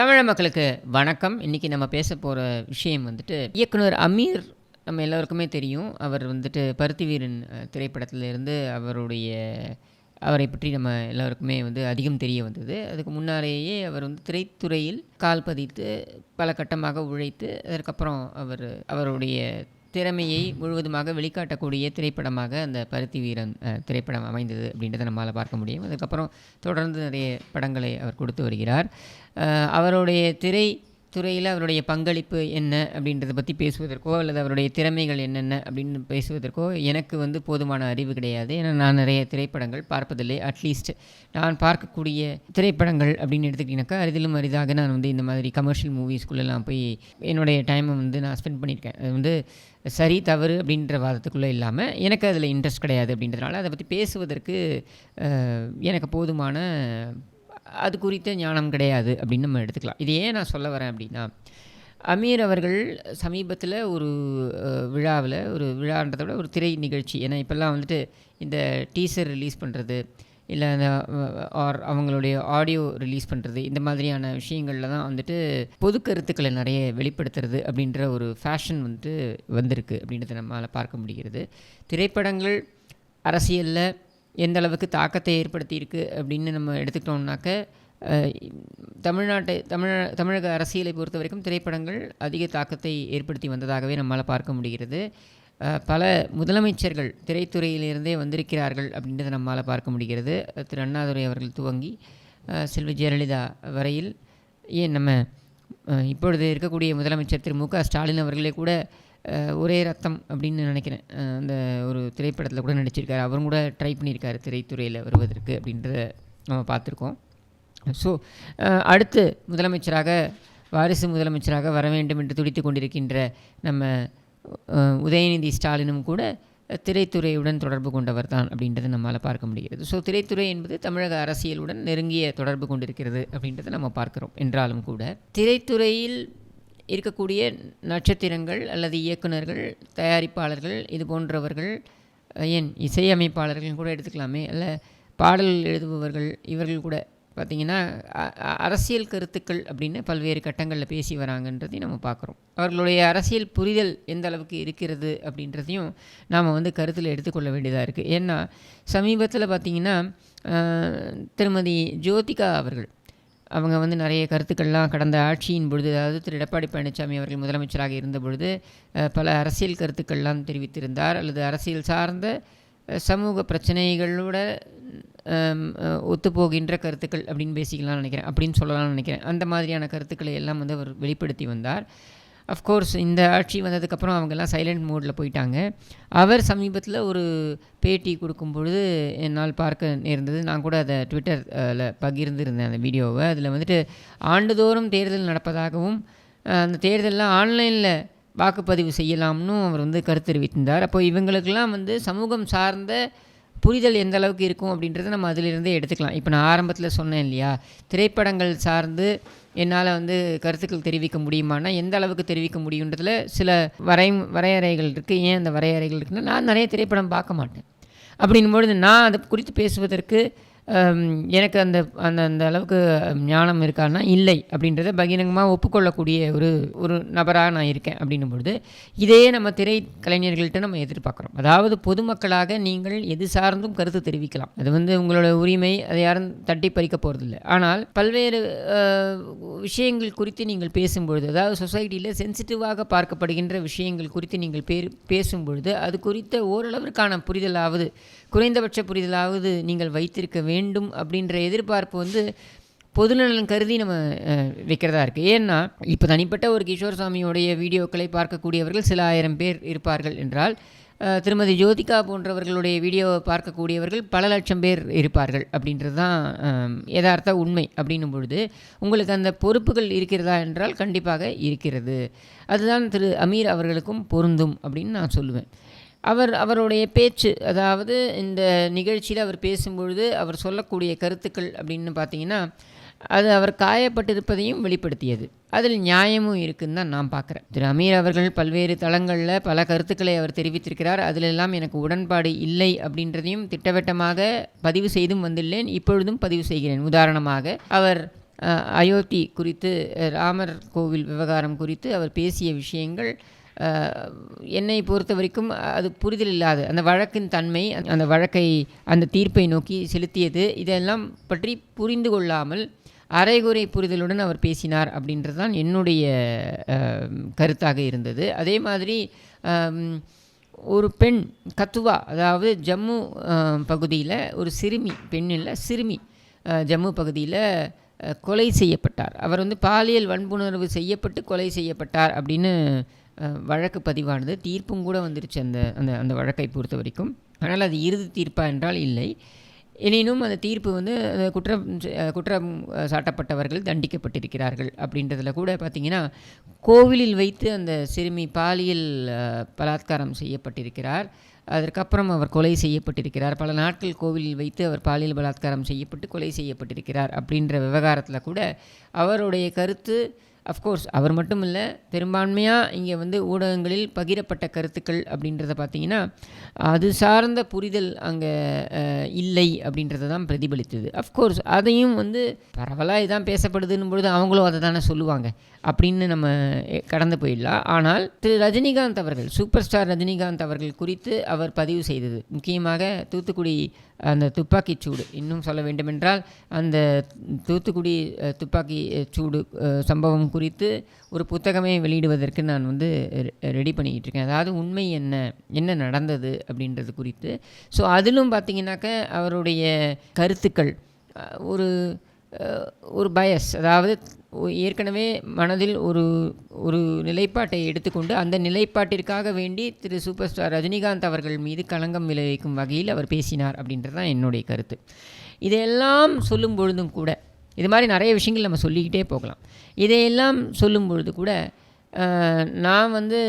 தமிழ் மக்களுக்கு வணக்கம். இன்றைக்கி நம்ம பேச போகிற விஷயம் வந்துட்டு இயக்குனர் அமீர் நம்ம எல்லோருக்குமே தெரியும். அவர் வந்துட்டு பருத்தி வீரன் திரைப்படத்திலிருந்து அவருடைய அவரை பற்றி நம்ம எல்லாருக்குமே வந்து அதிகம் தெரிய வந்தது. அதுக்கு முன்னாலேயே அவர் வந்து திரைத்துறையில் கால் பதித்து பல கட்டமாக உழைத்து அதற்கப்புறம் அவர் அவருடைய திறமையை முழுவதுமாக வெளிக்காட்டக்கூடிய திரைப்படமாக அந்த பருத்தி வீரன் திரைப்படம் அமைந்தது அப்படின்றத நம்மளால் பார்க்க முடியும். அதுக்கப்புறம் தொடர்ந்து நிறைய படங்களை அவர் கொடுத்து வருகிறார். அவருடைய திரை துறையில் அவருடைய பங்களிப்பு என்ன அப்படின்றத பற்றி பேசுவதற்கோ அல்லது அவருடைய திறமைகள் என்னென்ன அப்படின்னு பேசுவதற்கோ எனக்கு வந்து போதுமான அறிவு கிடையாது. ஏன்னா நான் நிறைய திரைப்படங்கள் பார்ப்பதில்லை. அட்லீஸ்ட் நான் பார்க்கக்கூடிய திரைப்படங்கள் அப்படின்னு எடுத்துக்கிட்டிங்கனாக்கா அரிதிலும் அரிதாக நான் வந்து இந்த மாதிரி கமர்ஷியல் மூவிஸ்குள்ளெல்லாம் போய் என்னுடைய டைமை வந்து நான் ஸ்பெண்ட் பண்ணியிருக்கேன். அது வந்து சரி தவறு அப்படின்ற வாதத்துக்குள்ளே இல்லாமல் எனக்கு அதில் இன்ட்ரெஸ்ட் கிடையாது அப்படின்றதுனால அதை பற்றி பேசுவதற்கு எனக்கு போதுமான அது குறித்த ஞானம் கிடையாது அப்படின்னு நம்ம எடுத்துக்கலாம். இது ஏன் நான் சொல்ல வரேன் அப்படின்னா அமீர் அவர்கள் சமீபத்தில் ஒரு விழாவில் ஒரு விழான்றதை விட ஒரு திரை நிகழ்ச்சி. ஏன்னா இப்போல்லாம் வந்துட்டு இந்த டீசர் ரிலீஸ் பண்ணுறது இல்லை அந்த ஆர் அவங்களுடைய ஆடியோ ரிலீஸ் பண்ணுறது இந்த மாதிரியான விஷயங்களில் தான் வந்துட்டு பொது கருத்துக்களை நிறைய வெளிப்படுத்துறது அப்படின்ற ஒரு ஃபேஷன் வந்துட்டு வந்திருக்கு அப்படின்றத நம்மளால் பார்க்க முடிகிறது. திரைப்படங்கள் அரசியலில் எந்த அளவுக்கு தாக்கத்தை ஏற்படுத்தியிருக்கு அப்படின்னு நம்ம எடுத்துக்கிட்டோம்னாக்க தமிழ்நாட்டை தமிழ தமிழக அரசியலை பொறுத்த வரைக்கும் திரைப்படங்கள் அதிக தாக்கத்தை ஏற்படுத்தி வந்ததாகவே நம்மால் பார்க்க முடிகிறது. பல முதலமைச்சர்கள் திரைத்துறையிலிருந்தே வந்திருக்கிறார்கள் அப்படின்றத நம்மால் பார்க்க முடிகிறது. திரு. அண்ணாதுரை அவர்கள் துவங்கி செல்வி ஜெயலலிதா வரையில் ஏன் நம்ம இப்பொழுது இருக்கக்கூடிய முதலமைச்சர் திரு. மு. க. ஸ்டாலின் அவர்களே கூட ஒரே ரத்தம் அப்படின்னு நினைக்கிறேன். அந்த ஒரு திரைப்படத்தில் கூட நடிச்சிருக்காரு. அவரும் கூட ட்ரை பண்ணியிருக்காரு திரைத்துறையில் வருவதற்கு அப்படின்றத நம்ம பார்த்துருக்கோம். ஸோ அடுத்து முதலமைச்சராக வாரிசு முதலமைச்சராக வர வேண்டும் என்று துடித்து கொண்டிருக்கின்ற நம்ம உதயநிதி ஸ்டாலினும் கூட திரைத்துறையுடன் தொடர்பு கொண்டவர் தான் அப்படின்றத நம்மால் பார்க்க முடிகிறது. ஸோ திரைத்துறை என்பது தமிழக அரசியலுடன் நெருங்கிய தொடர்பு கொண்டிருக்கிறது அப்படின்றத நம்ம பார்க்குறோம். என்றாலும் கூட திரைத்துறையில் இருக்கக்கூடிய நட்சத்திரங்கள் அல்லது இயக்குனர்கள் தயாரிப்பாளர்கள் இது போன்றவர்கள் ஏன் இசையமைப்பாளர்கள் கூட எடுத்துக்கலாமே அல்ல பாடல் எழுதுபவர்கள் இவர்கள் கூட பார்த்திங்கன்னா அரசியல் கருத்துக்கள் அப்படின்னு பல்வேறு கட்டங்களில் பேசி வராங்கன்றதையும் நம்ம பார்க்குறோம். அவர்களுடைய அரசியல் புரிதல் எந்த அளவுக்கு இருக்கிறது அப்படின்றதையும் நாம் வந்து கருத்தில் எடுத்துக்கொள்ள வேண்டியதாக இருக்குது ஏன்னா சமீபத்தில் பார்த்திங்கன்னா திருமதி ஜோதிகா அவர்கள் அவங்க வந்து நிறைய கருத்துக்கள்லாம் கடந்த ஆட்சியின் பொழுது அதாவது திரு எடப்பாடி பழனிசாமி அவர்கள் முதலமைச்சராக இருந்த பொழுது பல அரசியல் கருத்துக்கள்லாம் தெரிவித்திருந்தார். அல்லது அரசியல் சார்ந்த சமூக பிரச்சனைகளோட ஒத்துப்போகின்ற கருத்துக்கள் அப்படின்னு பேசிக்கலாம்னு நினைக்கிறேன். அப்படின்னு சொல்லலாம்னு நினைக்கிறேன். அந்த மாதிரியான கருத்துக்களை எல்லாம் வந்து அவர் வெளிப்படுத்தி வந்தார். அஃப்கோர்ஸ் இந்த ஆட்சி வந்ததுக்கப்புறம் அவங்கெல்லாம் சைலண்ட் மோடில் போயிட்டாங்க. அவர் சமீபத்தில் ஒரு பேட்டி கொடுக்கும் பொழுது என்னால் பார்க்க நேர்ந்தது. நான் கூட அதை ட்விட்டரில் பகிர்ந்திருந்தேன் அந்த வீடியோவை. அதில் வந்துட்டு ஆண்டுதோறும் தேர்தல் நடப்பதாகவும் அந்த தேர்தலில் ஆன்லைனில் வாக்குப்பதிவு செய்யலாம்னு அவர் வந்து கருத்து தெரிவித்திருந்தார் அப்போ இவங்களுக்கெல்லாம் வந்து சமூகம் சார்ந்த புரிதல் எந்த அளவுக்கு இருக்கும் அப்படின்றத நம்ம அதிலிருந்தே எடுத்துக்கலாம். இப்போ நான் ஆரம்பத்தில் சொன்னேன் இல்லையா? திரைப்படங்கள் சார்ந்து என்னால் வந்து கருத்துக்கள் தெரிவிக்க முடியுமானா எந்த அளவுக்கு தெரிவிக்க முடியுன்றதில் சில வரை வரையறைகள் இருக்குது ஏன் அந்த வரையறைகள் இருக்குன்னா நான் நிறைய திரைப்படம் பார்க்க மாட்டேன். அப்படின்னும் பொழுது நான் அதை குறித்து பேசுவதற்கு எனக்கு அந்த அந்த அந்த அளவுக்கு ஞானம் இருக்கான்னா இல்லை அப்படின்றத பகிரங்கமாக ஒப்புக்கொள்ளக்கூடிய ஒரு ஒரு நபராக நான் இருக்கேன் அப்படின்னும் பொழுது இதே நம்ம திரை கலைஞர்கள்ட்ட நம்ம எதிர்பார்க்குறோம். அதாவது பொதுமக்களாக நீங்கள் எது சார்ந்தும் கருத்து தெரிவிக்கலாம். அது வந்து உங்களோட உரிமை அதை யாரும் தட்டி பறிக்க போகிறதில்லை ஆனால் பல்வேறு விஷயங்கள் குறித்து நீங்கள் பேசும்பொழுது அதாவது சொசைட்டியில் சென்சிட்டிவாக பார்க்கப்படுகின்ற விஷயங்கள் குறித்து நீங்கள் பே பேசும்பொழுது அது குறித்த ஓரளவிற்கான புரிதலாவது குறைந்தபட்ச புரிதலாவது நீங்கள் வைத்திருக்க வேண்டும் அப்படின்ற எதிர்பார்ப்பு வந்து பொதுநலன் கருதி நம்ம வைக்கிறதா இருக்குது ஏன்னா இப்போ தனிப்பட்ட ஒரு கிஷோர் சாமியோடைய வீடியோக்களை பார்க்கக்கூடியவர்கள் சில ஆயிரம் பேர் இருப்பார்கள் என்றால் திருமதி ஜோதிகா போன்றவர்களுடைய வீடியோவை பார்க்கக்கூடியவர்கள் பல லட்சம் பேர் இருப்பார்கள் அப்படின்றது தான் யதார்த்த உண்மை அப்படின்னும் பொழுது உங்களுக்கு அந்த பொறுப்புகள் இருக்கிறதா என்றால் கண்டிப்பாக இருக்கிறது. அதுதான் திரு அமீர் அவர்களுக்கும் பொருந்தும் அப்படின்னு நான் சொல்லுவேன். அவர் அவருடைய பேச்சு அதாவது இந்த நிகழ்ச்சியில் அவர் பேசும்பொழுது அவர் சொல்லக்கூடிய கருத்துக்கள் அப்படின்னு பார்த்தீங்கன்னா அது அவர் காயப்பட்டிருப்பதையும் வெளிப்படுத்தியது. அதில் நியாயமும் இருக்குன்னு தான் நான் பார்க்குறேன். திரு அமீர் அவர்கள் பல்வேறு தளங்களில் பல கருத்துக்களை அவர் தெரிவித்திருக்கிறார். அதிலெல்லாம் எனக்கு உடன்பாடு இல்லை அப்படின்றதையும் திட்டவட்டமாக பதிவு செய்தும் வந்துள்ளேன். இப்பொழுதும் பதிவு செய்கிறேன். உதாரணமாக அவர் அயோத்தி குறித்து ராமர் கோவில் விவகாரம் குறித்து அவர் பேசிய விஷயங்கள் என்னை பொறுத்த வரைக்கும் அது புரிதல் இல்லாத. அந்த வழக்கின் தன்மை அந்த- வழக்கை அந்த தீர்ப்பை நோக்கி செலுத்தியது. இதெல்லாம் பற்றி புரிந்து கொள்ளாமல் அரைகுறை புரிதலுடன் அவர் பேசினார் அப்படின்றது தான் என்னுடைய கருத்தாக இருந்தது. அதே மாதிரி ஒரு பெண் கத்துவா அதாவது ஜம்மு பகுதியில் ஒரு சிறுமி பெண் இல்லை சிறுமி ஜம்மு பகுதியில் கொலை செய்யப்பட்டார். அவர் வந்து பாலியல் வன்புணர்வு செய்யப்பட்டு கொலை செய்யப்பட்டார் அப்படின்னு வழக்கு பதிவானது. தீர்ப்பும் கூட வந்துருச்சு அந்த அந்த அந்த வழக்கை பொறுத்த வரைக்கும். ஆனால் அது இறுதி தீர்ப்பா என்றால் இல்லை. எனினும் அந்த தீர்ப்பு வந்து அந்த குற்றம் குற்றம் சாட்டப்பட்டவர்கள் தண்டிக்கப்பட்டிருக்கிறார்கள் அப்படின்றதில் கூட பார்த்திங்கன்னா கோவிலில் வைத்து அந்த சிறுமி பாலியல் பலாத்காரம் செய்யப்பட்டிருக்கிறார். அதற்கப்புறம் அவர் கொலை செய்யப்பட்டிருக்கிறார். பல நாட்கள் கோவிலில் வைத்து அவர் பாலியல் பலாத்காரம் செய்யப்பட்டு கொலை செய்யப்பட்டிருக்கிறார் அப்படின்ற விவகாரத்தில் கூட அவருடைய கருத்து அஃப்கோர்ஸ் அவர் மட்டும் இல்லை பெரும்பான்மையாக இங்கே வந்து ஊடகங்களில் பகிரப்பட்ட கருத்துக்கள் அப்படின்றத பார்த்தீங்கன்னா அது சார்ந்த புரிதல் அங்கே இல்லை அப்படின்றத தான் பிரதிபலித்தது. அஃப்கோர்ஸ் அதையும் வந்து பரவலாக இதான் பேசப்படுதுன்னு பொழுது அவங்களும் அதை தானே சொல்லுவாங்க அப்படின்னு நம்ம கடந்து போயிடலாம். ஆனால் திரு ரஜினிகாந்த் அவர்கள் சூப்பர் ஸ்டார் ரஜினிகாந்த் அவர்கள் குறித்து அவர் பதிவு செய்தது. முக்கியமாக தூத்துக்குடி அந்த துப்பாக்கிச் சூடு. இன்னும் சொல்ல வேண்டுமென்றால் அந்த தூத்துக்குடி துப்பாக்கி சூடு சம்பவம் குறித்து ஒரு புத்தகமே வெளியிடுவதற்கு நான் வந்து ரெ- ரெடி பண்ணிக்கிட்டு இருக்கேன் அதாவது உண்மை என்ன என்ன நடந்தது அப்படின்றது குறித்து. ஸோ அதிலும் பார்த்தீங்கன்னாக்க அவருடைய கருத்துக்கள் ஒரு ஒரு பயஸ் அதாவது ஏற்கனவே மனதில் ஒரு ஒரு நிலைப்பாட்டை எடுத்துக்கொண்டு அந்த நிலைப்பாட்டிற்காக வேண்டி திரு சூப்பர் ஸ்டார் ரஜினிகாந்த் அவர்கள் மீது களங்கம் விளைவிக்கும் வகையில் அவர் பேசினார் அப்படின்றது தான் என்னுடைய கருத்து. இதையெல்லாம் சொல்லும் பொழுதும் கூட இது மாதிரி நிறைய விஷயங்கள் நம்ம சொல்லிக்கிட்டே போகலாம். இதையெல்லாம் சொல்லும் பொழுது கூட நான் வந்து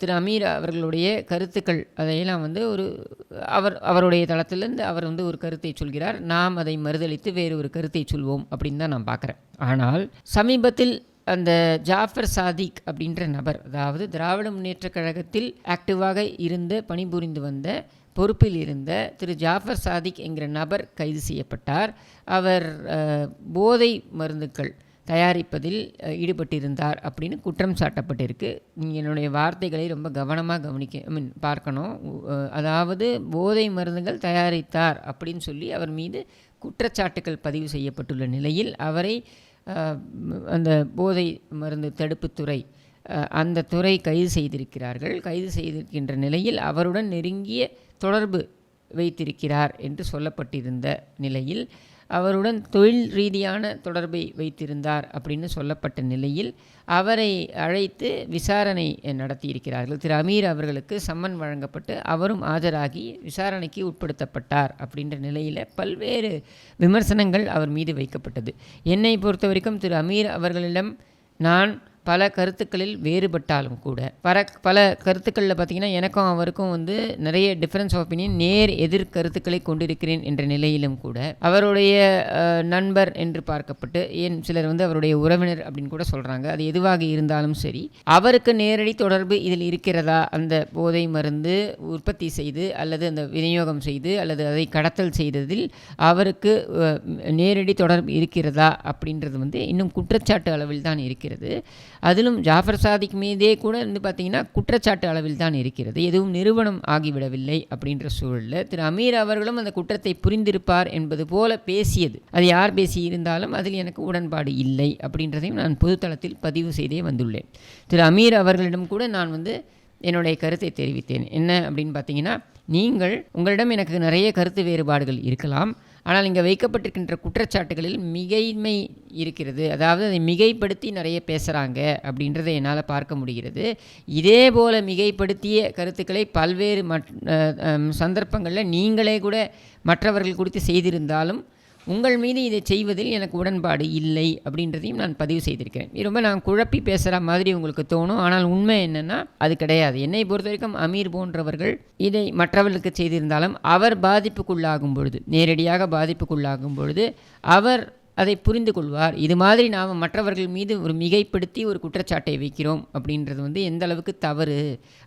திரு அமீர் அவர்களுடைய கருத்துக்கள் அதையெல்லாம் வந்து ஒரு அவர் அவருடைய தளத்திலேருந்து அவர் வந்து ஒரு கருத்தை சொல்கிறார். நாம் அதை மறுதளித்து வேறு ஒரு கருத்தை சொல்வோம் அப்படின்னு தான் நான் பார்க்குறேன். ஆனால் சமீபத்தில் அந்த ஜாஃபர் சாதிக் அப்படின்ற நபர் அதாவது திராவிட முன்னேற்றக் கழகத்தில் ஆக்டிவாக இருந்து பணிபுரிந்து வந்த பொறுப்பில் இருந்த திரு ஜாஃபர் சாதிக் என்கிற நபர் கைது செய்யப்பட்டார். அவர் போதை மருந்துகள் தயாரிப்பதில் ஈடுபட்டிருந்தார் அப்படின்னு குற்றம் சாட்டப்பட்டிருக்கு. என்னுடைய வார்த்தைகளை ரொம்ப கவனமாக கவனிக்க ஐ மீன் பார்க்கணும். அதாவது போதை மருந்துகள் தயாரித்தார் அப்படின்னு சொல்லி அவர் மீது குற்றச்சாட்டுகள் பதிவு செய்யப்பட்டுள்ள நிலையில் அவரை அந்த போதை மருந்து தடுப்புத்துறை அந்த துறை கைது செய்திருக்கிறார்கள். கைது செய்திருக்கின்ற நிலையில் அவருடன் நெருங்கிய தொடர்பு வைத்திருக்கிறார் என்று சொல்லப்பட்டிருந்த நிலையில் அவருடன் தொழில் ரீதியான தொடர்பை வைத்திருந்தார் அப்படின்னு சொல்லப்பட்ட நிலையில் அவரை அழைத்து விசாரணை நடத்தியிருக்கிறார்கள். திரு அமீர் அவர்களுக்கு சம்மன் வழங்கப்பட்டு அவரும் ஆஜராகி விசாரணைக்கு உட்படுத்தப்பட்டார் அப்படின்ற நிலையில் பல்வேறு விமர்சனங்கள் அவர் மீது வைக்கப்பட்டது. என்னை பொறுத்த வரைக்கும் திரு அமீர் அவர்களிடம் நான் பல கருத்துக்களில் வேறுபட்டாலும் கூட. பல பல கருத்துக்களில் பார்த்தீங்கன்னா எனக்கும் அவருக்கும் வந்து நிறைய டிஃப்ரென்ஸ் ஆஃப் ஒப்பீனியன் நேர் எதிர் கருத்துக்களை கொண்டிருக்கிறேன் என்ற நிலையிலும் கூட. அவருடைய நண்பர் என்று பார்க்கப்பட்டு ஏன் சிலர் வந்து அவருடைய உறவினர் அப்படின்னு கூட சொல்கிறாங்க அது எதுவாக இருந்தாலும் சரி அவருக்கு நேரடி தொடர்பு இதில் இருக்கிறதா? அந்த போதை மருந்து உற்பத்தி செய்து அல்லது அந்த விநியோகம் செய்து அல்லது அதை கடத்தல் செய்ததில் அவருக்கு நேரடி தொடர்பு இருக்கிறதா? அப்படின்றது வந்து இன்னும் குற்றச்சாட்டு அளவில் தான் இருக்கிறது. அதிலும் ஜாஃபர் சாதிக் மீதே கூட வந்து பார்த்திங்கன்னா குற்றச்சாட்டு அளவில் தான் இருக்கிறது. எதுவும் நிறுவனம் ஆகிவிடவில்லை அப்படின்ற சூழலில் திரு அமீர் அவர்களும் அந்த குற்றத்தை புரிந்திருப்பார் என்பது போல பேசியது. அது யார் பேசியிருந்தாலும் அதில் எனக்கு உடன்பாடு இல்லை அப்படின்றதையும் நான் பொதுத்தளத்தில் பதிவு செய்தே வந்துள்ளேன். திரு அமீர் அவர்களிடம் கூட நான் வந்து என்னுடைய கருத்தை தெரிவித்தேன். என்ன அப்படின்னு பார்த்தீங்கன்னா நீங்கள் உங்களிடம் எனக்கு நிறைய கருத்து வேறுபாடுகள் இருக்கலாம். ஆனால் இங்கே வைக்கப்பட்டிருக்கின்ற குற்றச்சாட்டுகளில் மிகைமை இருக்கிறது. அதாவது அதை மிகைப்படுத்தி நிறைய பேசுகிறாங்க அப்படின்றத என்னால் பார்க்க முடிகிறது. இதே போல் மிகைப்படுத்திய கருத்துக்களை பல்வேறு மற் சந்தர்ப்பங்களில் நீங்களே கூட மற்றவர்கள் குறித்து செய்திருந்தாலும் உங்கள் மீது இதை செய்வதில் எனக்கு உடன்பாடு இல்லை அப்படின்றதையும் நான் பதிவு செய்திருக்கிறேன். ரொம்ப நான் குழப்பி பேசுகிற மாதிரி உங்களுக்கு தோணும். ஆனால் உண்மை என்னென்னா அது கிடையாது. என்னை பொறுத்த வரைக்கும் அமீர் போன்றவர்கள் இதை மற்றவர்களுக்கு செய்திருந்தாலும் அவர் பாதிப்புக்குள்ளாகும் பொழுது நேரடியாக பாதிப்புக்குள்ளாகும் பொழுது அவர் அதை புரிந்து கொள்வார் இது மாதிரி நாம் மற்றவர்கள் மீது ஒரு மிகைப்படுத்தி ஒரு குற்றச்சாட்டை வைக்கிறோம் அப்படின்றது வந்து எந்த அளவுக்கு தவறு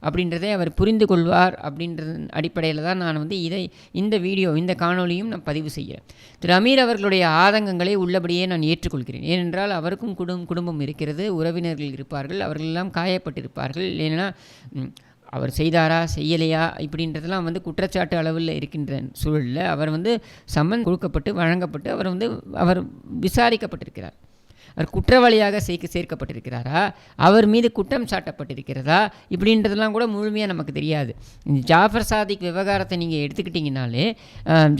அப்படின்றதை அவர் புரிந்து கொள்வார் அப்படின்றது அடிப்படையில் தான் நான் வந்து இதை இந்த வீடியோ இந்த காணொலியும் நான் பதிவு செய்கிறேன். திரு அமீர் அவர்களுடைய ஆதங்கங்களை உள்ளபடியே நான் ஏற்றுக்கொள்கிறேன். ஏனென்றால் அவருக்கும் குடும் குடும்பம் இருக்கிறது உறவினர்கள் இருப்பார்கள் அவர்கள் எல்லாம் காயப்பட்டிருப்பார்கள். ஏன்னா அவர் செய்தாரா செய்யலையா இப்படின்றதெல்லாம் வந்து குற்றச்சாட்டு அளவில் இருக்கின்ற சூழலில் அவர் வந்து சம்மன் கொடுக்கப்பட்டு வழங்கப்பட்டு அவர் வந்து அவர் விசாரிக்கப்பட்டிருக்கிறார். அவர் குற்றவாளியாக சேர்க்க சேர்க்கப்பட்டிருக்கிறாரா? அவர் மீது குற்றம் சாட்டப்பட்டிருக்கிறதா? இப்படின்றதெல்லாம் கூட முழுமையாக நமக்கு தெரியாது. இந்த ஜாஃபர் சாதிக் விவகாரத்தை நீங்கள் எடுத்துக்கிட்டிங்கனாலே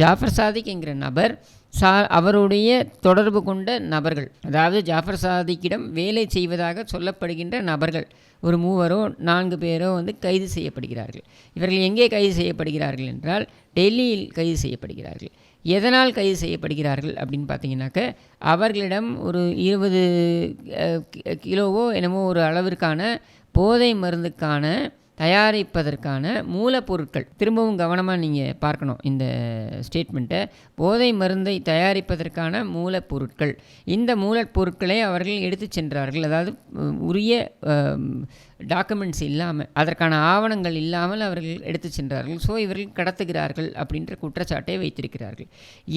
ஜாஃபர் சாதிக் என்கிற நபர் சா அவருடைய தொடர்பு கொண்ட நபர்கள் அதாவது ஜாஃபர் சாதிக்கிடம் வேலை செய்வதாக சொல்லப்படுகின்ற நபர்கள் ஒரு மூவரோ நான்கு பேரோ வந்து கைது செய்யப்படுகிறார்கள். இவர்கள் எங்கே கைது செய்யப்படுகிறார்கள் என்றால் டெல்லியில் கைது செய்யப்படுகிறார்கள். எதனால் கைது செய்யப்படுகிறார்கள் அப்படின்னு பார்த்தீங்கன்னாக்க அவர்களிடம் ஒரு இருபது கிலோவோ என்னமோ ஒரு அளவிற்கான போதை மருந்துக்கான தயாரிப்பதற்கான மூலப்பொருட்கள். திரும்பவும் கவனமாக நீங்கள் பார்க்கணும் இந்த ஸ்டேட்மெண்ட்டை போதை மருந்தை தயாரிப்பதற்கான மூலப்பொருட்கள். இந்த மூலப்பொருட்களை அவர்கள் எடுத்து சென்றார்கள். அதாவது உரிய டாக்குமெண்ட்ஸ் இல்லாமல் அதற்கான ஆவணங்கள் இல்லாமல் அவர்கள் எடுத்து சென்றார்கள். ஸோ இவர்கள் கடத்துகிறார்கள் அப்படின்ற குற்றச்சாட்டை வைத்திருக்கிறார்கள்.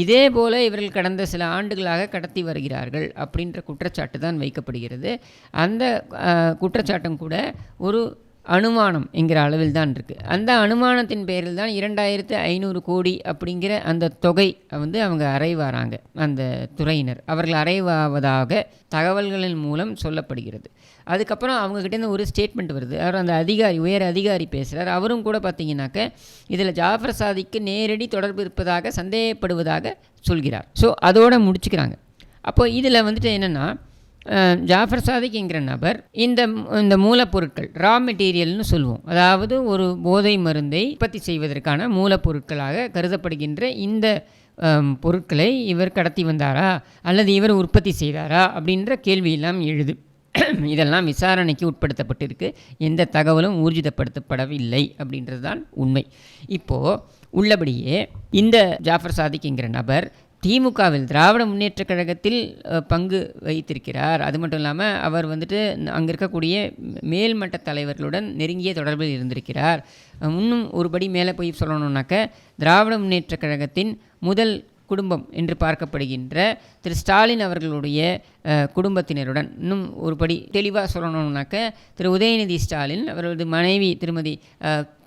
இதே போல இவர்கள் கடந்த சில ஆண்டுகளாக கடத்தி வருகிறார்கள் அப்படின்ற குற்றச்சாட்டு தான் வைக்கப்படுகிறது. அந்த குற்றச்சாட்டும் கூட ஒரு அனுமானம் என்கிற அளவில் தான் இருக்குது அந்த அனுமானத்தின் பேரில் தான் இரண்டாயிரத்து ஐநூறு கோடி அப்படிங்கிற அந்த தொகை வந்து அவங்க அறைவாராங்க அந்த துறையினர். அவர்கள் அறைவாவதாக தகவல்களின் மூலம் சொல்லப்படுகிறது. அதுக்கப்புறம் அவங்கக்கிட்டேருந்து ஒரு ஸ்டேட்மெண்ட் வருது. அவர் அந்த அதிகாரி உயர் அதிகாரி பேசுகிறார் அவரும் கூட பார்த்தீங்கன்னாக்க இதில் ஜாஃபர் சாதிக்கு நேரடி தொடர்பு இருப்பதாக சந்தேகப்படுவதாக சொல்கிறார். ஸோ அதோடு முடிச்சுக்கிறாங்க. அப்போது இதில் வந்துட்டு என்னென்னா ஜாஃபர் சாதிக்குங்கிற நபர் இந்த இந்த மூலப்பொருட்கள் ரா மெட்டீரியல்னு சொல்லுவோம் அதாவது ஒரு போதை மருந்தை உற்பத்தி செய்வதற்கான மூலப்பொருட்களாக கருதப்படுகின்ற இந்த பொருட்களை இவர் கடத்தி வந்தாரா? அல்லது இவர் உற்பத்தி செய்தாரா? அப்படின்ற கேள்வியெல்லாம் எழுது. இதெல்லாம் விசாரணைக்கு உட்படுத்தப்பட்டிருக்கு. எந்த தகவலும் ஊர்ஜிதப்படுத்தப்படவில்லை அப்படின்றது தான் உண்மை. இப்போது உள்ளபடியே இந்த ஜாஃபர் சாதிக்குங்கிற நபர் திமுகவில் திராவிட முன்னேற்றக் கழகத்தில் பங்கு வைத்திருக்கிறார் அது மட்டும் இல்லாமல் அவர் வந்துட்டு அங்கே இருக்கக்கூடிய மேல்மட்ட தலைவர்களுடன் நெருங்கிய தொடர்பில் இருந்திருக்கிறார். இன்னும் ஒருபடி மேலே போய் சொல்லணுன்னாக்க திராவிட முன்னேற்றக் கழகத்தின் முதல் குடும்பம் என்று பார்க்கப்படுகின்ற திரு ஸ்டாலின் அவர்களுடைய குடும்பத்தினருடன். இன்னும் ஒருபடி தெளிவாக சொல்லணும்னாக்க திரு உதயநிதி ஸ்டாலின் அவரது மனைவி திருமதி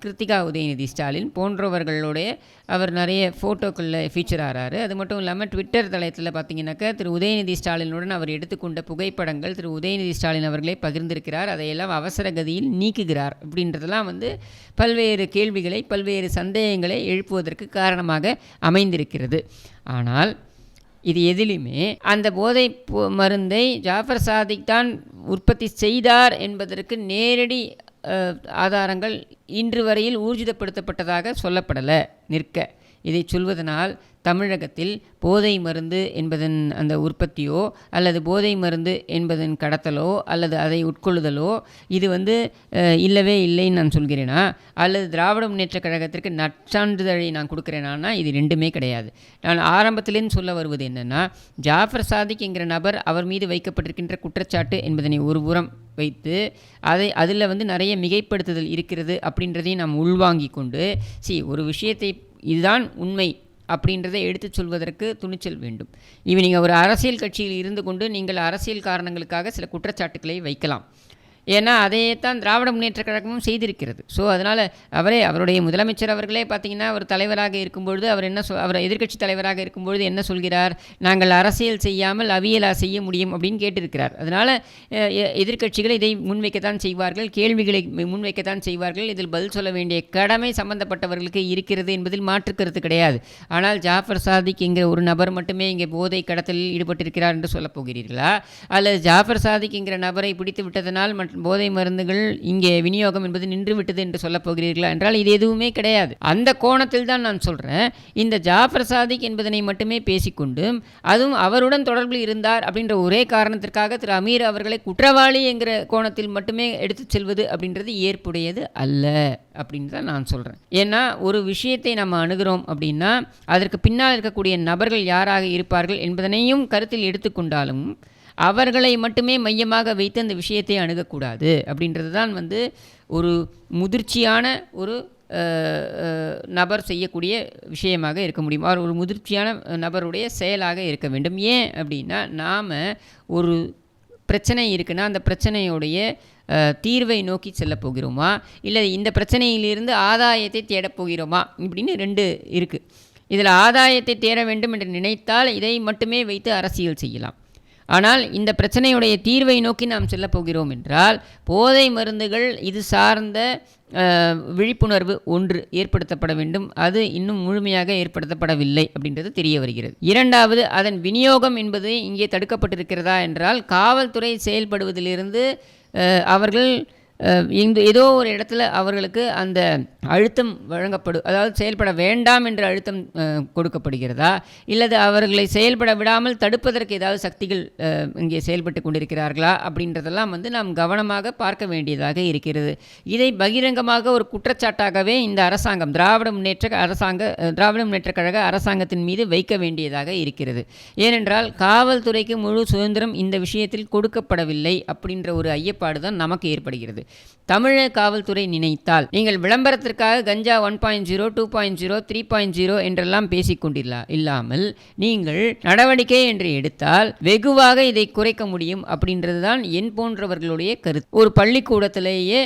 கிருத்திகா உதயநிதி ஸ்டாலின் போன்றவர்களுடைய அவர் நிறைய ஃபோட்டோக்களில் ஃபீச்சர் ஆகிறாரு அது மட்டும் இல்லாமல் ட்விட்டர் தளத்தில் பார்த்தீங்கன்னாக்கா திரு உதயநிதி ஸ்டாலினுடன் அவர் எடுத்துக்கொண்ட புகைப்படங்கள் திரு உதயநிதி ஸ்டாலின் அவர்களே பகிர்ந்திருக்கிறார். அதையெல்லாம் அவசர கதியில் நீக்குகிறார் அப்படின்றதெல்லாம் வந்து பல்வேறு கேள்விகளை பல்வேறு சந்தேகங்களை எழுப்புவதற்கு காரணமாக அமைந்திருக்கிறது. ஆனால் இது எதிலுமே அந்த போதை மருந்தை ஜாஃபர் சாதிக் தான் உற்பத்தி செய்தார் என்பதற்கு நேரடி ஆதாரங்கள் இன்று வரையில் ஊர்ஜிதப்படுத்தப்பட்டதாக சொல்லப்படலை நிற்க. இதை சொல்வதனால் தமிழகத்தில் போதை மருந்து என்பதன் அந்த உற்பத்தியோ அல்லது போதை மருந்து என்பதன் கடத்தலோ அல்லது அதை உட்கொள்ளுதலோ இது வந்து இல்லவே இல்லைன்னு நான் சொல்கிறேனா? அல்லது திராவிட முன்னேற்ற கழகத்திற்கு நற்சான்றிதழை நான் கொடுக்குறேனா இது ரெண்டுமே கிடையாது. நான் ஆரம்பத்திலேருந்து சொல்ல வருவது என்னென்னா ஜாஃபர் சாதிக் என்கிற நபர் அவர் மீது வைக்கப்பட்டிருக்கின்ற குற்றச்சாட்டு என்பதனை ஒரு புறம் வைத்து அதை அதில் வந்து நிறைய மிகைப்படுத்துதல் இருக்கிறது அப்படின்றதையும் நாம் உள்வாங்கி கொண்டு சி ஒரு விஷயத்தை இதுதான் உண்மை அப்படின்றதை எடுத்துச் சொல்வதற்கு துணிச்சல் வேண்டும். இவ நீங்கள் ஒரு அரசியல் கட்சியில் இருந்து கொண்டு நீங்கள் அரசியல் காரணங்களுக்காக சில குற்றச்சாட்டுக்களை வைக்கலாம். ஏன்னா அதையே தான் திராவிட முன்னேற்றக் கழகமும் செய்திருக்கிறது. ஸோ அதனால் அவரே அவருடைய முதலமைச்சர் அவர்களே பார்த்தீங்கன்னா அவர் தலைவராக இருக்கும்பொழுது அவர் என்ன சொல் அவர் எதிர்க்கட்சி தலைவராக இருக்கும்பொழுது என்ன சொல்கிறார்? நாங்கள் அரசியல் செய்யாமல் அவியலா செய்ய முடியும் அப்படின்னு கேட்டிருக்கிறார். அதனால் எதிர்க்கட்சிகள் இதை முன்வைக்கத்தான் செய்வார்கள் கேள்விகளை முன்வைக்கத்தான் செய்வார்கள். இதில் பதில் சொல்ல வேண்டிய கடமை சம்பந்தப்பட்டவர்களுக்கு இருக்கிறது என்பதில் மாற்றுக்கிறது கிடையாது. ஆனால் ஜாஃபர் சாதிக் என்கிற ஒரு நபர் மட்டுமே இங்கே போதை கடத்தலில் ஈடுபட்டிருக்கிறார் என்று சொல்லப் போகிறீர்களா? அல்லது ஜாஃபர் சாதிக் என்கிற நபரை பிடித்து விட்டதனால் மற்ற போதை மருந்துகள் இங்கே விநியோகம் என்பது நின்றுவிட்டது என்று சொல்லப் போகிறீர்களா என்றால் இது எதுவுமே கிடையாது. அந்த கோணத்தில் தான் நான் சொல்கிறேன் இந்த ஜாஃபர் சாதிக் என்பதனை மட்டுமே பேசிக்கொண்டு அதுவும் அவருடன் தொடர்பில் இருந்தார் அப்படின்ற ஒரே காரணத்திற்காக திரு அமீர் அவர்களை குற்றவாளி என்கிற கோணத்தில் மட்டுமே எடுத்துச் செல்வது அப்படின்றது ஏற்புடையது அல்ல அப்படின்னு தான் நான் சொல்கிறேன் ஏன்னா ஒரு விஷயத்தை நம்ம அணுகிறோம் அப்படின்னா அதற்கு பின்னால் இருக்கக்கூடிய நபர்கள் யாராக இருப்பார்கள் என்பதனையும் கருத்தில் எடுத்துக்கொண்டாலும் அவர்களை மட்டுமே மையமாக வைத்து அந்த விஷயத்தை அணுகக்கூடாது அப்படின்றது தான் வந்து ஒரு முதிர்ச்சியான ஒரு நபர் செய்யக்கூடிய விஷயமாக இருக்க முடியும். அவர் ஒரு முதிர்ச்சியான நபருடைய செயலாக இருக்க வேண்டும். ஏன் அப்படின்னா நாம் ஒரு பிரச்சனை இருக்குன்னா அந்த பிரச்சனையுடைய தீர்வை நோக்கி செல்ல போகிறோமா? இல்லை இந்த பிரச்சனையிலிருந்து ஆதாயத்தை தேடப் போகிறோமா? இப்படின்னு ரெண்டு இருக்குது இதில் ஆதாயத்தை தேட வேண்டும் என்று நினைத்தால் இதை மட்டுமே வைத்து அரசியல் செய்யலாம். ஆனால் இந்த பிரச்சனையுடைய தீர்வை நோக்கி நாம் செல்லப்போகிறோம் என்றால் போதை மருந்துகள் இது சார்ந்த விழிப்புணர்வு ஒன்று ஏற்படுத்தப்பட வேண்டும். அது இன்னும் முழுமையாக ஏற்படுத்தப்படவில்லை அப்படின்றது தெரிய வருகிறது. இரண்டாவது அதன் விநியோகம் என்பது இங்கே தடுக்கப்பட்டிருக்கிறதா என்றால் காவல்துறை செயல்படுவதிலிருந்து அவர்கள் இந்த ஏதோ ஒரு இடத்துல அவர்களுக்கு அந்த அழுத்தம் வழங்கப்படும் அதாவது செயல்பட வேண்டாம் என்ற அழுத்தம் கொடுக்கப்படுகிறதா? இல்லது அவர்களை செயல்பட விடாமல் தடுப்பதற்கு ஏதாவது சக்திகள் இங்கே செயல்பட்டு கொண்டிருக்கிறார்களா? அப்படின்றதெல்லாம் வந்து நாம் கவனமாக பார்க்க வேண்டியதாக இருக்கிறது. இதை பகிரங்கமாக ஒரு குற்றச்சாட்டாகவே இந்த அரசாங்கம் திராவிட முன்னேற்ற அரசாங்க திராவிட முன்னேற்ற கழக அரசாங்கத்தின் மீது வைக்க வேண்டியதாக இருக்கிறது. ஏனென்றால் காவல்துறைக்கு முழு சுதந்திரம் இந்த விஷயத்தில் கொடுக்கப்படவில்லை அப்படின்ற ஒரு ஐயப்பாடு தான் நமக்கு ஏற்படுகிறது. தமிழக காவல்துறை நினைத்தால் நீங்கள் விளம்பரத்திற்காக கஞ்சா one point zero two point zero three point zero என்றெல்லாம் பேசிக்கொண்டில்லா இல்லாமல் நீங்கள் நடவடிக்கை என்று எடுத்தால் வெகுவாக இதை குறைக்க முடியும் அப்படின்றது தான் என் போன்றவர்களுடைய கருத்து. ஒரு பள்ளிக்கூடத்திலேயே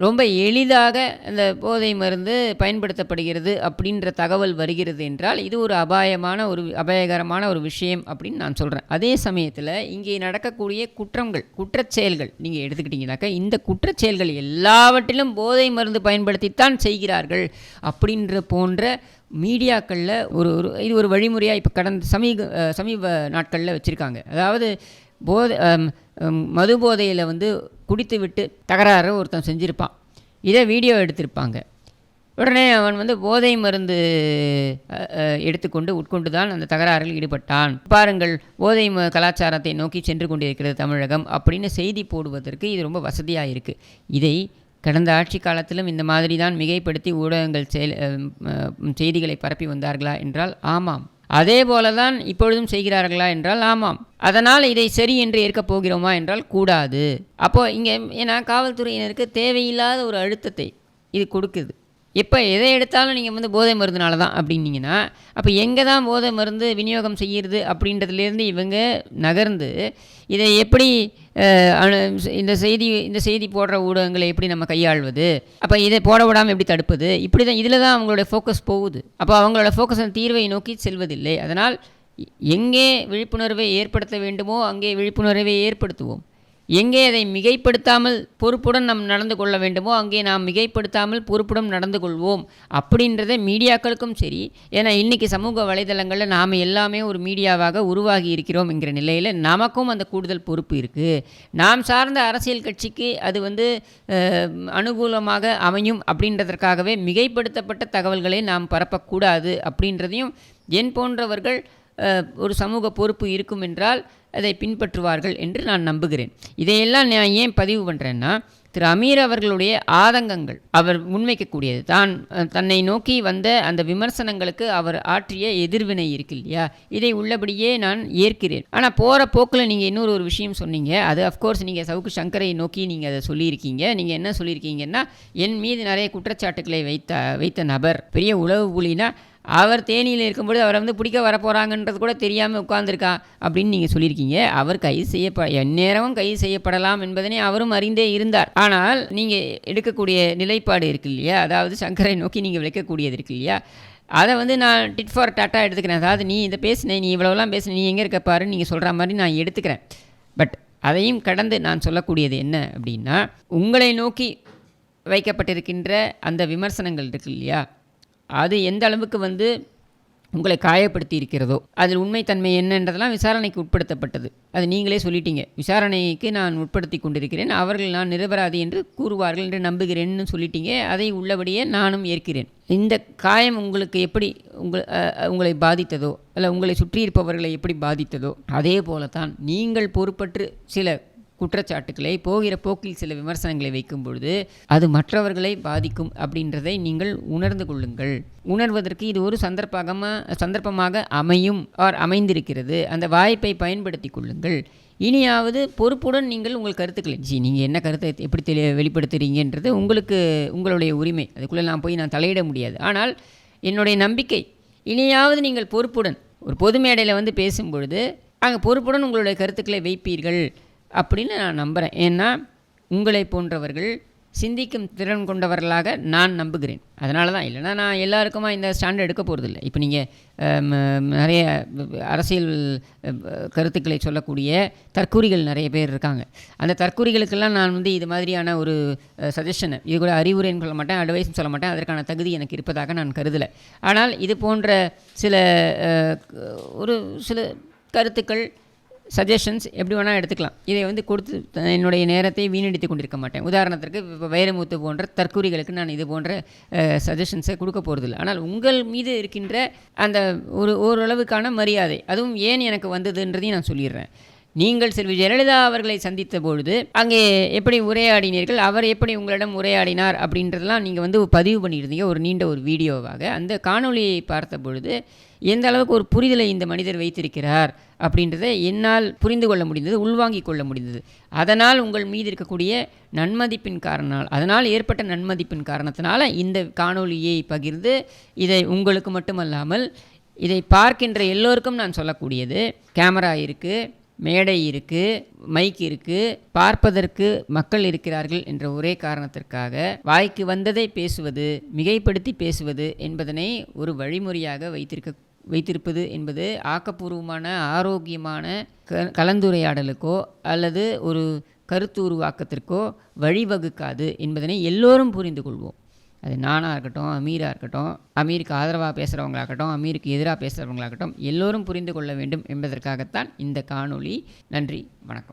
ரொம்ப எளிதாக அந்த போதை மருந்து பயன்படுத்தப்படுகிறது அப்படின்ற தகவல் வருகிறது என்றால் இது ஒரு அபாயமான ஒரு அபாயகரமான ஒரு விஷயம் அப்படின்னு நான் சொல்கிறேன் அதே சமயத்தில் இங்கே நடக்கக்கூடிய குற்றங்கள் குற்றச்செயல்கள் நீங்கள் எடுத்துக்கிட்டிங்கனாக்கா இந்த குற்றச்செயல்கள் எல்லாவற்றிலும் போதை மருந்து பயன்படுத்தித்தான் செய்கிறார்கள் அப்படின்ற போன்ற மீடியாக்களில் ஒரு ஒரு இது ஒரு வழிமுறையாக இப்போ கடந்த சமீப சமீப நாட்களில் வச்சுருக்காங்க. அதாவது போதை மது போதையில் வந்து குடித்து விட்டு தகராறு ஒருத்தன் செஞ்சுருப்பான். இதை வீடியோ எடுத்திருப்பாங்க. உடனே அவன் வந்து போதை மருந்து எடுத்துக்கொண்டு உட்கொண்டு தான் அந்த தகராறில் ஈடுபட்டான். பாருங்கள் போதை ம கலாச்சாரத்தை நோக்கி சென்று கொண்டிருக்கிறது தமிழகம் அப்படின்னு செய்தி போடுவதற்கு இது ரொம்ப வசதியாக இருக்குது இதை கடந்த ஆட்சி காலத்திலும் இந்த மாதிரி தான் மிகைப்படுத்தி ஊடகங்கள் செயல் செய்திகளை பரப்பி வந்தார்களா என்றால் ஆமாம். அதே போல தான் இப்பொழுதும் செய்கிறார்களா என்றால் ஆமாம். அதனால் இதை சரி என்று ஏற்கப் போகிறோமா என்றால் கூடாது. அப்போது இங்கே ஏன்னா காவல்துறையினருக்கு தேவையில்லாத ஒரு அழுத்தத்தை இது கொடுக்குது. எப்போ எதை எடுத்தாலும் நீங்கள் வந்து போதை மருந்துனால தான் அப்படின்னீங்கன்னா அப்போ எங்கே தான் போதை மருந்து விநியோகம் செய்கிறது அப்படின்றதுலேருந்து இவங்க நகர்ந்து இதை எப்படி இந்த செய்தி இந்த செய்தி போடுற ஊடகங்களை எப்படி நம்ம கையாள்வது? அப்போ இதை போட விடாமல் எப்படி தடுப்பது? இப்படி தான் இதில் தான் அவங்களோட ஃபோக்கஸ் போகுது. அப்போ அவங்களோட ஃபோக்கஸ் அந்த தீர்வை நோக்கி செல்வதில்லை. அதனால் எங்கே விழிப்புணர்வை ஏற்படுத்த வேண்டுமோ அங்கே விழிப்புணர்வை ஏற்படுத்துவோம். எங்கே அதை மிகைப்படுத்தாமல் பொறுப்புடன் நாம் நடந்து கொள்ள வேண்டுமோ அங்கே நாம் மிகைப்படுத்தாமல் பொறுப்புடன் நடந்து கொள்வோம். அப்படின்றத மீடியாக்களுக்கும் சரி ஏன்னா இன்றைக்கி சமூக வலைதளங்களில் நாம் எல்லாமே ஒரு மீடியாவாக உருவாகி இருக்கிறோம் என்கிற நிலையில் நமக்கும் அந்த கூடுதல் பொறுப்பு இருக்குது நாம் சார்ந்த அரசியல் கட்சிக்கு அது வந்து அனுகூலமாக அமையும் அப்படின்றதற்காகவே மிகைப்படுத்தப்பட்ட தகவல்களை நாம் பரப்பக்கூடாது அப்படின்றதையும் என் போன்றவர்கள் ஒரு சமூக பொறுப்பு இருக்கும் என்றால் அதை பின்பற்றுவார்கள் என்று நான் நம்புகிறேன். இதையெல்லாம் நான் ஏன் பதிவு பண்ணுறேன்னா திரு அமீர் அவர்களுடைய ஆதங்கங்கள் அவர் முன்வைக்கக்கூடியது தான். தன்னை நோக்கி வந்த அந்த விமர்சனங்களுக்கு அவர் ஆற்றிய எதிர்வினை இருக்கு இல்லையா? இதை உள்ளபடியே நான் ஏற்கிறேன். ஆனால் போகிற போக்கில் நீங்கள் இன்னொரு ஒரு விஷயம் சொன்னீங்க. அது அஃப்கோர்ஸ் நீங்கள் சவுக்கு சங்கரை நோக்கி நீங்கள் அதை சொல்லியிருக்கீங்க. நீங்கள் என்ன சொல்லியிருக்கீங்கன்னா என் மீது நிறைய குற்றச்சாட்டுக்களை வைத்த வைத்த நபர் பெரிய உளவு புலினா அவர் தேனியில் இருக்கும்பொழுது அவரை வந்து பிடிக்க வரப்போகிறாங்கன்றது கூட தெரியாமல் உட்கார்ந்திருக்கா அப்படின்னு நீங்கள் சொல்லியிருக்கீங்க. அவர் கைது செய்யப்ப எந்நேரமும் கைது செய்யப்படலாம் என்பதனை அவரும் அறிந்தே இருந்தார். ஆனால் நீங்கள் எடுக்கக்கூடிய நிலைப்பாடு இருக்கு இல்லையா? அதாவது சங்கரை நோக்கி நீங்கள் வைக்கக்கூடியது இருக்கு இல்லையா? அதை வந்து நான் டிட் ஃபார் டாட்டா எடுத்துக்கிறேன். அதாவது நீ இதை பேசின நீ இவ்வளோலாம் பேசின நீ எங்கே இருக்க பாருன்னு நீங்கள் சொல்கிற மாதிரி நான் எடுத்துக்கிறேன். பட் அதையும் கடந்து நான் சொல்லக்கூடியது என்ன அப்படின்னா உங்களை நோக்கி வைக்கப்பட்டிருக்கின்ற அந்த விமர்சனங்கள் இருக்கு இல்லையா? அது எந்த அளவுக்கு வந்து உங்களை காயப்படுத்தி இருக்கிறதோ அதில் உண்மைத்தன்மை என்னன்றதெல்லாம் விசாரணைக்கு உட்படுத்தப்பட்டது. அது நீங்களே சொல்லிட்டீங்க. விசாரணைக்கு நான் உட்படுத்தி கொண்டிருக்கிறேன். அவர்கள் நான் நிரபராதி என்று கூறுவார்கள் என்று நம்புகிறேன்னு சொல்லிட்டீங்க. அதை உள்ளபடியே நானும் ஏற்கிறேன். இந்த காயம் உங்களுக்கு எப்படி உங்கள் உங்களை பாதித்ததோ அல்ல உங்களை சுற்றி இருப்பவர்களை எப்படி பாதித்ததோ அதே போலத்தான் நீங்கள் பொறுப்பற்று சில குற்றச்சாட்டுக்களை போகிற போக்கில் சில விமர்சனங்களை வைக்கும் பொழுது அது மற்றவர்களை பாதிக்கும் அப்படின்றதை நீங்கள் உணர்ந்து கொள்ளுங்கள். உணர்வதற்கு இது ஒரு சந்தர்ப்பமாக சந்தர்ப்பமாக அமையும் ஆர் அமைந்திருக்கிறது. அந்த வாய்ப்பை பயன்படுத்தி கொள்ளுங்கள். இனியாவது பொறுப்புடன் நீங்கள் உங்கள் கருத்துக்களை ஜி நீங்கள் என்ன கருத்தை எப்படி தெளி வெளிப்படுத்துகிறீங்கன்றது உங்களுக்கு உங்களுடைய உரிமை. அதுக்குள்ளே நான் போய் நான் தலையிட முடியாது. ஆனால் என்னுடைய நம்பிக்கை இனியாவது நீங்கள் பொறுப்புடன் ஒரு பொது மேடையில் வந்து பேசும்பொழுது அங்கே பொறுப்புடன் உங்களுடைய கருத்துக்களை வைப்பீர்கள். அப்படின்னு நான் நம்புகிறேன் ஏன்னா உங்களை போன்றவர்கள் சிந்திக்கும் திறன் கொண்டவர்களாக நான் நம்புகிறேன். அதனால தான் இல்லைனா நான் எல்லாருக்குமா இந்த ஸ்டாண்டர்ட் எடுக்க போகிறதில்ல இப்போ நீங்கள் நிறைய அரசியல் கருத்துக்களை சொல்லக்கூடிய தற்கூரிகள் நிறைய பேர் இருக்காங்க. அந்த தற்கூரிகளுக்கெல்லாம் நான் வந்து இது மாதிரியான ஒரு சஜஷனை இது கூட அறிவுரைன்னு சொல்ல மாட்டேன் அட்வைஸும் சொல்ல மாட்டேன். அதற்கான தகுதி எனக்கு இருப்பதாக நான் கருதலை. ஆனால் இது போன்ற சில ஒரு சில கருத்துக்கள் சஜஷன்ஸ் எப்படி வேணால் எடுத்துக்கலாம். இதை வந்து கொடுத்து என்னுடைய நேரத்தை வீணடித்து கொண்டிருக்க மாட்டேன். உதாரணத்திற்கு இப்போ வைரமுத்து போன்ற தற்கூரிகளுக்கு நான் இது போன்ற சஜஷன்ஸை கொடுக்க போகிறதில்ல ஆனால் உங்கள் மீது இருக்கின்ற அந்த ஒரு ஓரளவுக்கான மரியாதை அதுவும் ஏன் எனக்கு வந்ததுன்றதையும் நான் சொல்லிடுறேன். நீங்கள் செல்வி ஜெயலலிதா அவர்களை சந்தித்த பொழுது அங்கே எப்படி உரையாடினீர்கள் அவர் எப்படி உங்களிடம் உரையாடினார் அப்படின்றதெல்லாம் நீங்கள் வந்து பதிவு பண்ணியிருந்தீங்க ஒரு நீண்ட ஒரு வீடியோவாக. அந்த காணொலியை பார்த்த பொழுது எந்த அளவுக்கு ஒரு புரிதலை இந்த மனிதர் வைத்திருக்கிறார் அப்படின்றத என்னால் புரிந்து கொள்ள முடிந்தது உள்வாங்கிக் கொள்ள முடிந்தது. அதனால் உங்கள் மீது இருக்கக்கூடிய நன்மதிப்பின் காரணம் அதனால் ஏற்பட்ட நன்மதிப்பின் காரணத்தினால இந்த காணொலியை பகிர்ந்து இதை உங்களுக்கு மட்டுமல்லாமல் இதை பார்க்கின்ற எல்லோருக்கும் நான் சொல்லக்கூடியது கேமரா இருக்குது மேடை இருக்குது மைக் இருக்குது பார்ப்பதற்கு மக்கள் இருக்கிறார்கள் என்ற ஒரே காரணத்திற்காக வாய்க்கு வந்ததை பேசுவது மிகைப்படுத்தி பேசுவது என்பதனை ஒரு வழிமுறையாக வைத்திருக்க வைத்திருப்பது என்பது ஆக்கப்பூர்வமான ஆரோக்கியமான க கலந்துரையாடலுக்கோ அல்லது ஒரு கருத்து உருவாக்கத்திற்கோ வழிவகுக்காது என்பதனை எல்லோரும் புரிந்து கொள்வோம். அது நானாக இருக்கட்டும் அமீராக இருக்கட்டும் அமீருக்கு ஆதரவாக பேசுகிறவங்களாகட்டும் அமீருக்கு எதிராக பேசுகிறவங்களாகட்டும் எல்லோரும் புரிந்து கொள்ள வேண்டும் என்பதற்காகத்தான் இந்த காணொளி. நன்றி வணக்கம்.